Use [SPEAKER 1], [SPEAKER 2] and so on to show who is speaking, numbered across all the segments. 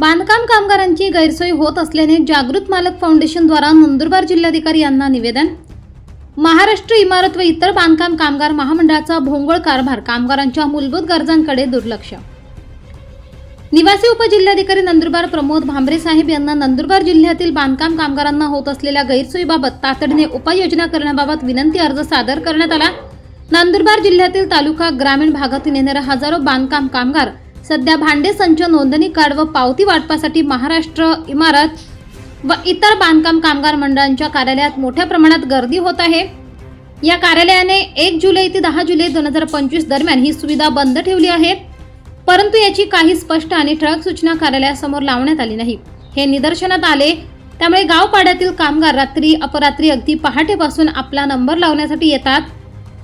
[SPEAKER 1] बांधकाम कामगारांची गैरसोय होत असल्याने जागृत मालक फाउंडेशनद्वारा नंदुरबार जिल्हाधिकारी यांना निवेदन. महाराष्ट्र इमारत व इतर बांधकाम कामगार महामंडळाचा भोंगळ कारभार कामगारांच्या मूलभूत गरजांकडे दुर्लक्ष. निवासी उपजिल्हाधिकारी नंदुरबार प्रमोद भांबरे साहेब यांना नंदुरबार जिल्ह्यातील बांधकाम कामगारांना होत असलेल्या गैरसोयीबाबत तातडीने उपाययोजना करण्याबाबत विनंती अर्ज सादर करण्यात आला. नंदुरबार जिल्ह्यातील तालुका ग्रामीण भागातून येणारे हजारो बांधकाम कामगार सध्या भांडे संच नोंदणी कार्ड व पावती वाटपासाठी महाराष्ट्र इमारत व इतर बांधकाम कामगार मंडळांच्या कार्यालयात मोठ्या प्रमाणात गर्दी होत आहे. या कार्यालयाने एक जुलै ते दहा जुलै दोन हजार पंचवीस दरम्यान ही सुविधा बंद ठेवली आहे. परंतु याची काही स्पष्ट आणि ठळक सूचना कार्यालयासमोर लावण्यात आली नाही. हे निदर्शनात आले. त्यामुळे गावपाड्यातील कामगार रात्री अपरात्री अगदी पहाटेपासून आपला नंबर लावण्यासाठी येतात.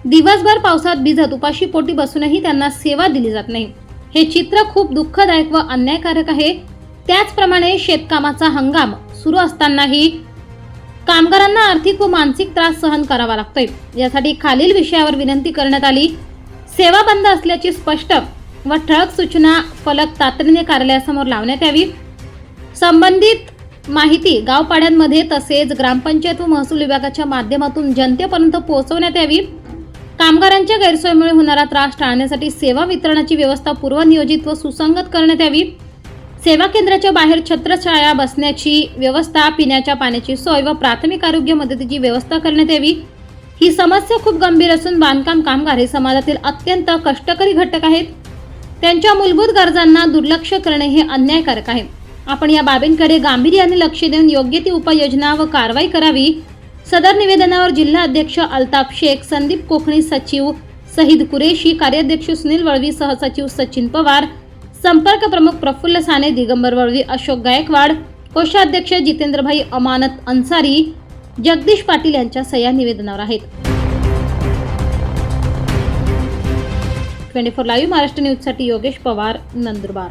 [SPEAKER 1] दिवसभर पावसात भिजत उपाशी पोटी बसूनही त्यांना सेवा दिली जात नाही. हे चित्र खूप दुःखदायक व अन्यायकारक आहे. त्याचप्रमाणे शेतकामाचा हंगाम सुरू असतानाही कामगारांना आर्थिक व मानसिक त्रास सहन करावा लागतोय. यासाठी खालील विषयावर विनंती करण्यात आली. सेवा बंद असल्याची स्पष्ट व ठळक सूचना फलक तातडीने कार्यालयासमोर लावण्यात यावी. संबंधित माहिती गावपाड्यांमध्ये तसेच ग्रामपंचायत व महसूल विभागाच्या माध्यमातून जनतेपर्यंत पोहोचवण्यात यावी. कामगारांच्या गैरसोयीमुळे होणारा त्रास टाळण्यासाठी सेवा वितरणाची व्यवस्था पूर्वनियोजित व सुसंगत करण्यात यावी. सेवा केंद्राच्या बाहेर छत्रछाया बसण्याची व्यवस्था पिण्याच्या पाण्याची सोय व प्राथमिक आरोग्य मदतीची व्यवस्था करण्यात यावी. ही समस्या खूप गंभीर असून बांधकाम कामगार हे समाजातील अत्यंत कष्टकरी घटक आहेत. त्यांच्या मूलभूत गरजांना दुर्लक्ष करणे हे अन्यायकारक आहे. आपण या बाबींकडे गांभीर्याने लक्ष देऊन योग्य ती उपाययोजना व कारवाई करावी. सदर निवेदनावर जिल्हा अध्यक्ष अल्ताफ शेख संदीप कोकणी सचिव सहीद कुरेशी कार्याध्यक्ष सुनील वळवी सहसचिव सचिन पवार संपर्क प्रमुख प्रफुल्ल साने दिगंबर वळवी अशोक गायकवाड कोषाध्यक्ष जितेंद्रभाई अमानत अन्सारी जगदीश पाटील यांच्या सह्या निवेदनावर आहेत. ट्वेंटी फोर लाईव्ह महाराष्ट्र न्यूजसाठी योगेश पवार नंदुरबार.